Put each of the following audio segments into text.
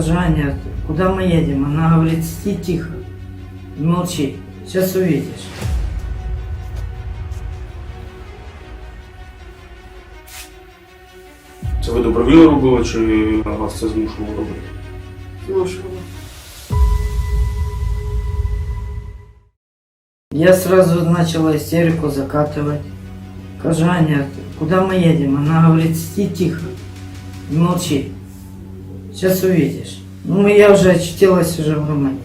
Скажи, Аня, куда мы едем? Она говорит, сиди тихо. Молчи. Сейчас увидишь. Це ви добровільно робили, чи вас це змушувало робити? Змушувала. Я сразу начала истерику закатывать. Скажи, Аня, куда мы едем? Она говорит, сиди тихо. Молчи. Сейчас увидишь. Ну, я уже очутилась уже в Румынии.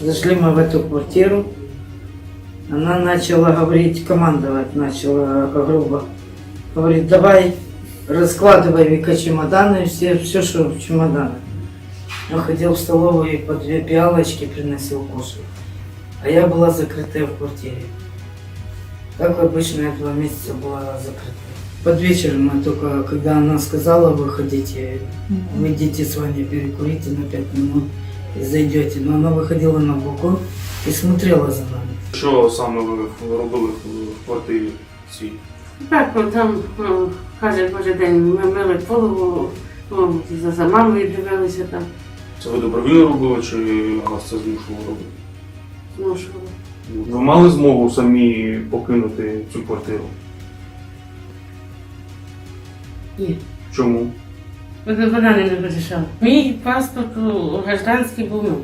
Зашли мы в эту квартиру. Она начала говорить, командовать начала грубо. Говорит, давай раскладывай Вика чемоданы, все, все, что в чемоданах. Я ходил в столовую и по две пиалочки приносил кушать. А я была закрытая в квартире. Как обычно, я два месяца была закрыта. Под вечер мы только, когда она сказала, выходите, выйдите с вами, перекурите на пять минут и зайдете. Но она выходила на балкон и смотрела за нами. Що саме ви робили в квартирі цій? Так, ну, там ну, каже кожен день ми мили голову, ну, за, за мамою дивилися там, Це ви добровільно робили, чи вас це змушувало робити? змушувала. Ви мали змогу самі покинути цю квартиру? Ні. Чому? Вона вона не вирішала. Мій паспорт гражданський був ну,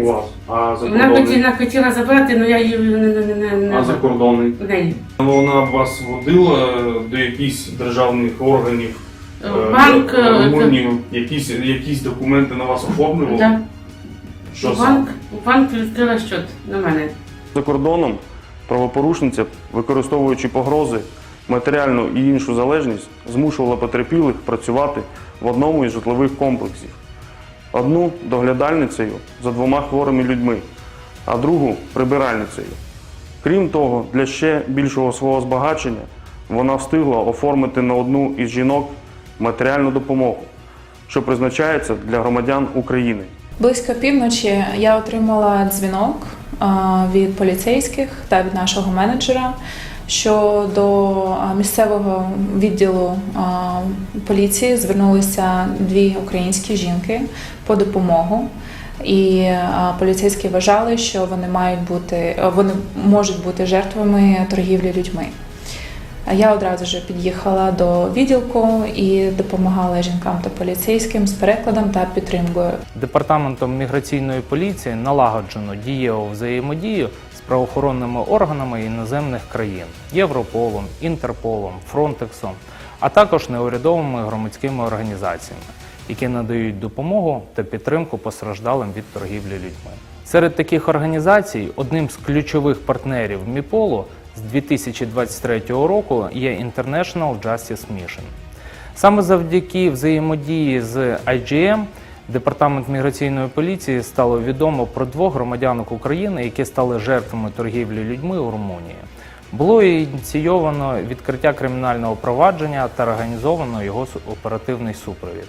У вас. А за Вона хотіла, хотіла забрати, але я її не, не, не, не, А за не. Вона вас водила до якихось державних органів е, Банк, е, е, якісь, якісь документи на вас оформлювали? да. Що банк, банк відкрила щот на мене. За кордоном правопорушниця, використовуючи погрози, матеріальну і іншу залежність, змушувала потерпілих працювати в одному із житлових комплексів. Одну доглядальницею за двома хворими людьми, а другу прибиральницею. Крім того, для ще більшого свого збагачення вона встигла оформити на одну із жінок матеріальну допомогу, що призначається для громадян України. Близько півночі я отримала дзвінок від поліцейських та від нашого менеджера, що до місцевого відділу поліції звернулися дві українські жінки по допомогу. І поліцейські вважали, що вони мають бути, вони можуть бути жертвами торгівлі людьми. Я одразу ж під'їхала до відділку і допомагала жінкам та поліцейським з перекладом та підтримкою. Департаментом міграційної поліції налагоджено дієву взаємодію правоохоронними органами іноземних країн Європолом, Інтерполом, Фронтексом, а також неурядовими громадськими організаціями, які надають допомогу та підтримку постраждалим від торгівлі людьми. Серед таких організацій одним з ключових партнерів МІПОЛу з 2023 року є International Justice Mission. Саме завдяки взаємодії з IGM Департамент міграційної поліції стало відомо про двох громадянок України, які стали жертвами торгівлі людьми у Румунії. Було ініційовано відкриття кримінального провадження та організовано його оперативний супровід.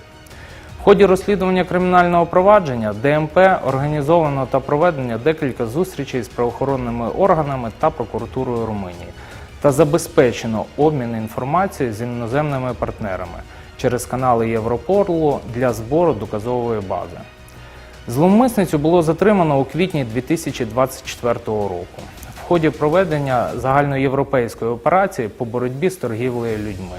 В ході розслідування кримінального провадження ДМП організовано та проведено декілька зустрічей з правоохоронними органами та прокуратурою Румунії та забезпечено обмін інформацією з іноземними партнерами через канали Європорлу для збору доказової бази. Зловмисницю було затримано у квітні 2024 року в ході проведення загальноєвропейської операції по боротьбі з торгівлею людьми.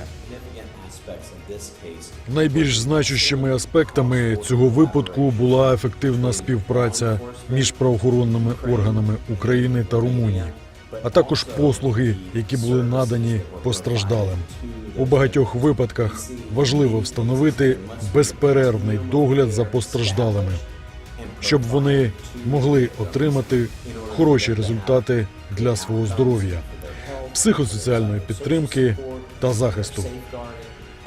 Найбільш значущими аспектами цього випадку була ефективна співпраця між правоохоронними органами України та Румунії, а також послуги, які були надані постраждалим. У багатьох випадках важливо встановити безперервний догляд за постраждалими, щоб вони могли отримати хороші результати для свого здоров'я, психосоціальної підтримки та захисту.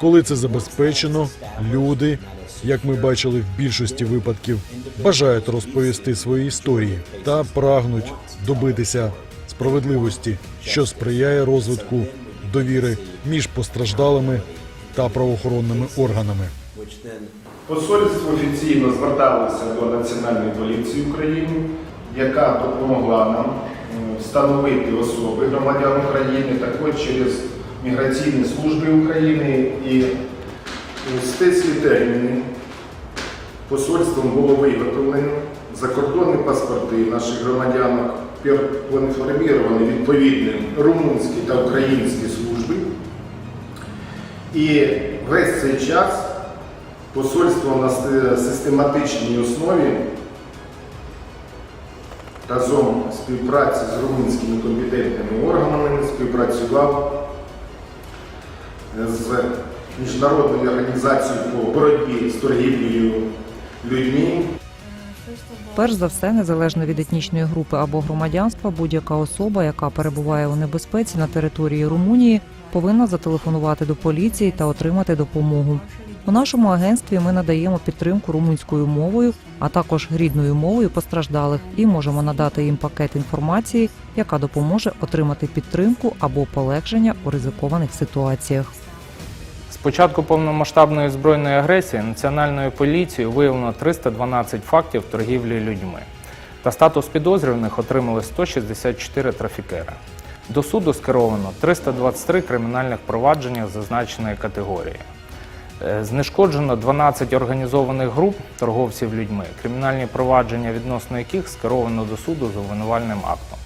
Коли це забезпечено, люди, як ми бачили в більшості випадків, бажають розповісти свої історії та прагнуть добитися справедливості, що сприяє розвитку довіри між постраждалими та правоохоронними органами. Посольство офіційно зверталося до Національної поліції України, яка допомогла нам е, встановити особи громадян України, також через міграційні служби України і е, стислі терміни посольством було виготовлено закордонні паспорти наших громадянок, поінформовані відповідні румунські та українські служби. І весь цей час посольство на систематичній основі разом співпраці з румунськими компетентними органами співпрацював з міжнародною організацією по боротьбі з торгівлею людьми. Перш за все, незалежно від етнічної групи або громадянства, будь-яка особа, яка перебуває у небезпеці на території Румунії, повинна зателефонувати до поліції та отримати допомогу. У нашому агентстві ми надаємо підтримку румунською мовою, а також рідною мовою постраждалих, і можемо надати їм пакет інформації, яка допоможе отримати підтримку або полегшення у ризикованих ситуаціях. З початку повномасштабної збройної агресії Національною поліцією виявлено 312 фактів торгівлі людьми. Та статус підозрюваних отримали 164 трафікери. До суду скеровано 323 кримінальних провадження зазначеної категорії. Е, Знешкоджено 12 організованих груп торговців людьми, кримінальні провадження відносно яких скеровано до суду з обвинувальним актом.